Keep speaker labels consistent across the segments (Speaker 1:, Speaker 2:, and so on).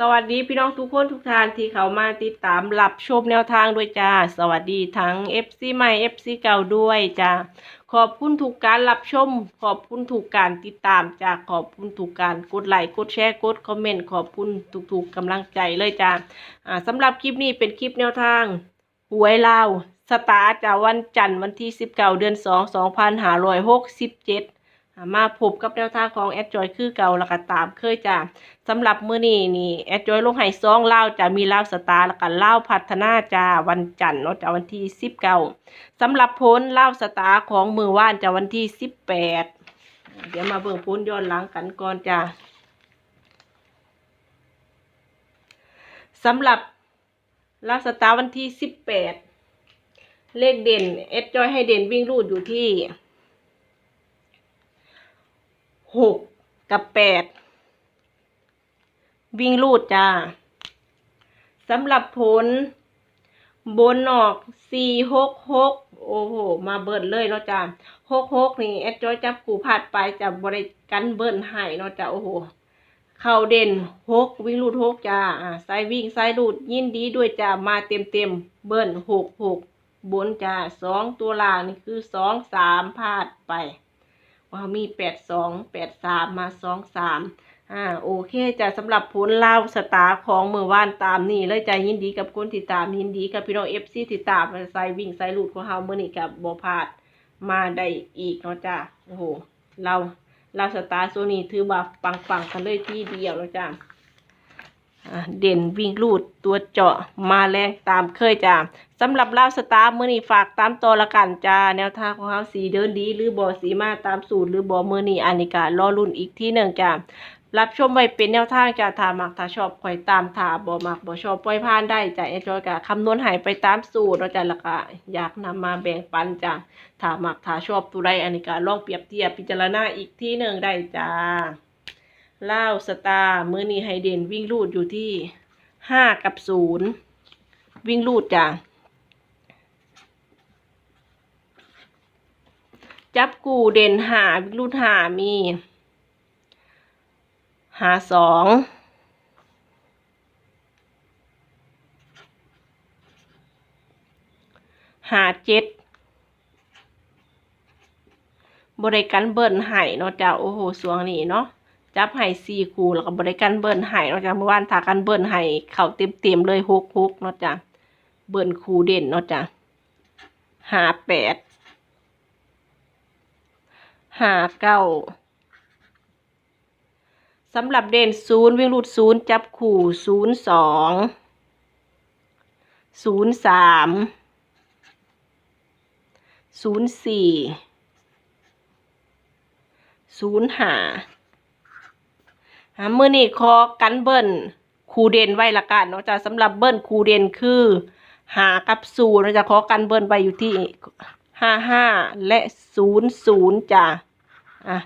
Speaker 1: สวัสดีพี่น้องทุกคนทุกท่านที่เขามาติดตามรับชมแนวทางด้วยจ้า สวัสดีทั้ง FC ใหม่ FC เก่าด้วยจ้าขอบคุณทุกการรับชม ขอบคุณทุกการติดตามจ้าขอบคุณทุกการกดไลค์กดแชร์กดคอมเมนต์ขอบคุณทุกๆกำลังใจเลยจ้าอ่าสำหรับคลิปนี้เป็นคลิปแนวทางหวยลาวสตาร์จากวันจันทร์วันที่ 19 เดือน 2 2567อ่า มาพบกับแนวทางของแอดจอยคือเก่าแล้วก็ตามเคยจ้าสำหรับมื้อนี้นี่แอดจอยลงไห้ซองเล่าจะมีเล่าสตาร์แล้วก็เล่าพัฒนาจ้าวันจันทร์เนาะจ้าวันที่สิบเก้าสำหรับพ้นเล่าสตาร์ของมือว่านจะวันที่สิบแปดเดี๋ยวมาเบิ่งพ้นย้อนหลังกันก่อนจ้าสำหรับเล่าสตาร์วันที่สิบแปดเลขเด่นแอดจอยให้เด่นวิ่งรูดอยู่ที่ หกกับแปดวิ่งลูดจ้าสำหรับผล บนออกสี่หกหกโอ้โห มาเบิดเลยเนาะจ้าหกหกนี่แอดจอยจับกูพลาดไปจะบริกันเบิ้ลให้เนาะจ้าโอ้โหเข่าเด่นหกวิ่งลูดหกจ้าอ่าไซวิ่งไซลูดยินดีด้วยจ้ามาเต็มเต็มเบิ้ลหกหกบนจ้าสองตัวล่างนี่คือสองสามพลาดไป มีแปดสองแปดสามมาสองสามอ่าโอเคจะสำหรับผลเล่าสตาร์ของมือว่านตามนี่เลยใจยินดีกับคนติดตามยินดีกับพี่น้องเอฟซีติดตามใส่วิ่งใส่ลูดของเฮาเมื่อนี้กับบอพาดมาได้อีกเนาะจ้ะโอ้โหเราเราสตาร์โซนี่ถือว่าปังๆกันเลยที่เดียวเนาะจ้ะอ่า เด่นวิ่งลูดตัวเจาะมาแรงตามเคยจ้ะสำหรับเล่าวสตาร์มือนี้ฝากตามต่อละกันจ้าแนวทางของเฮาสีเดินดีหรือบอสีมาตามสูตรหรือบอมือนี้อานิการอรุ่นอีกที่หนึ่งจ้ะรับชมไว้เป็นแนวทางจะถามักถ้าชอบคอยตามถาบ่มักบ่ชอบปล่อยผ่านได้จะเอนจอยกับคำนวณหายไปตามสูตรเราจะละกะอยากนำมาแบ่งปันจ้ะถามักถ้าชอบตัวใดอันนี้ก็ลองเปรียบเทียบพิจารณาอีกที่หนึ่งได้จ้า ล่าสตาร์มือนี้ไฮเดนวิ่งลูดอยู่ที่ห้ากับศูนย์วิ่งลูดจ้ะจับกูเด่นหาวิ่งลูดหามีหาสองหาเจ็ดบริการเบิ้ลไห้เนาะจ้าโอ้โหสวงนี้เนาะ จับไห้สี่คู่แล้วก็บริการเบิ้ลไห้เนาะจ้าเมื่อวานถากันเบิ้ลไห้เข่าเต็มเต็มๆเลยฮกฮกเนาะจ้าเบิ้ลคู่เด่นเนาะจ้าหาแปดหาเก้าสำหรับเด่นศูนย์วิ่งรูดศูนย์จับขู่ศูนย์สองศูนย์สามศูนย์สี่ศูนย์ห้า หามือนี่คอกันเบิ้ลคูเดนไว้ละกันเนาะจ้ะสำหรับเบิ้ลคูเดนคือหากับศูนย์เราจะขอกันเบิ้ลไว้อยู่ที่ห้าห้าและศูนย์ศูนย์จ้ะอะ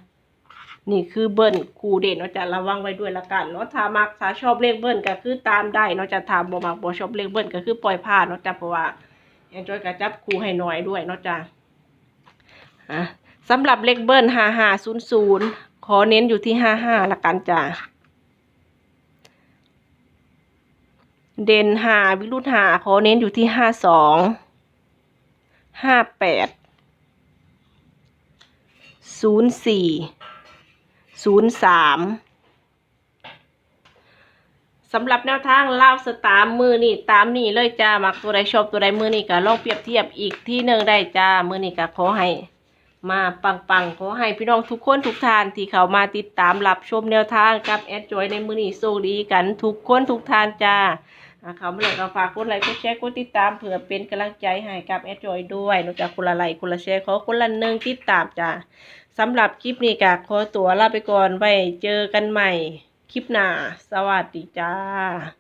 Speaker 1: นี่คือเบิ้ลคูเด่นเนาะจะระวังไว้ด้วยละกันเนาะถ้ามักถ้าชอบเลขเบิ้ลก็คือตามได้เนาะจะทำบ่มักบ่ชอบเลขเบิ้ลก็คือปล่อยผ่านเนาะจ้ะเพราะว่าแอนจอยก็จับคูให้น้อยด้วยเนาะจ้ะอะสำหรับเลขเบิ้ลห้าห้าศูนย์ศูนย์ อเน้นอยู่ที่ห้าห้าละกันจ้ะเด่นหาวิรุธหาขอเน้นอยู่ที่ห้าสองห้าแปดศูนย์สี่ศูนย์สามสำหรับแนวทางเล่าวสตาร์มือนี่ตามนี่เลยจ้ามักตัวใดชอบตัวใดมือนี่ก็ลองเปรียบเทียบอีกที่หนึ่งได้จ้ามือนี่ก็ขอให้ มาปังปังๆขอให้พี่น้องทุกคนทุกท่านที่เขามาติดตามรับชมแนวทางกับแอดจอยในมือนี่โชคดีกันทุกคนทุกท่านจ้าเขาไมาเลยก็ฝากกดไลค์กดแชร์กดติดตามเผื่อเป็นกำลังใจให้กับแอดจอยด้วยนอกจากคนละไลค์คนละแชร์ขอคนละหนึ่งติดตามจ้าสำหรับคลิปนี้ก็ขอตัวลาไปก่อนไว้เจอกันใหม่คลิปหน้า สวัสดีจ้า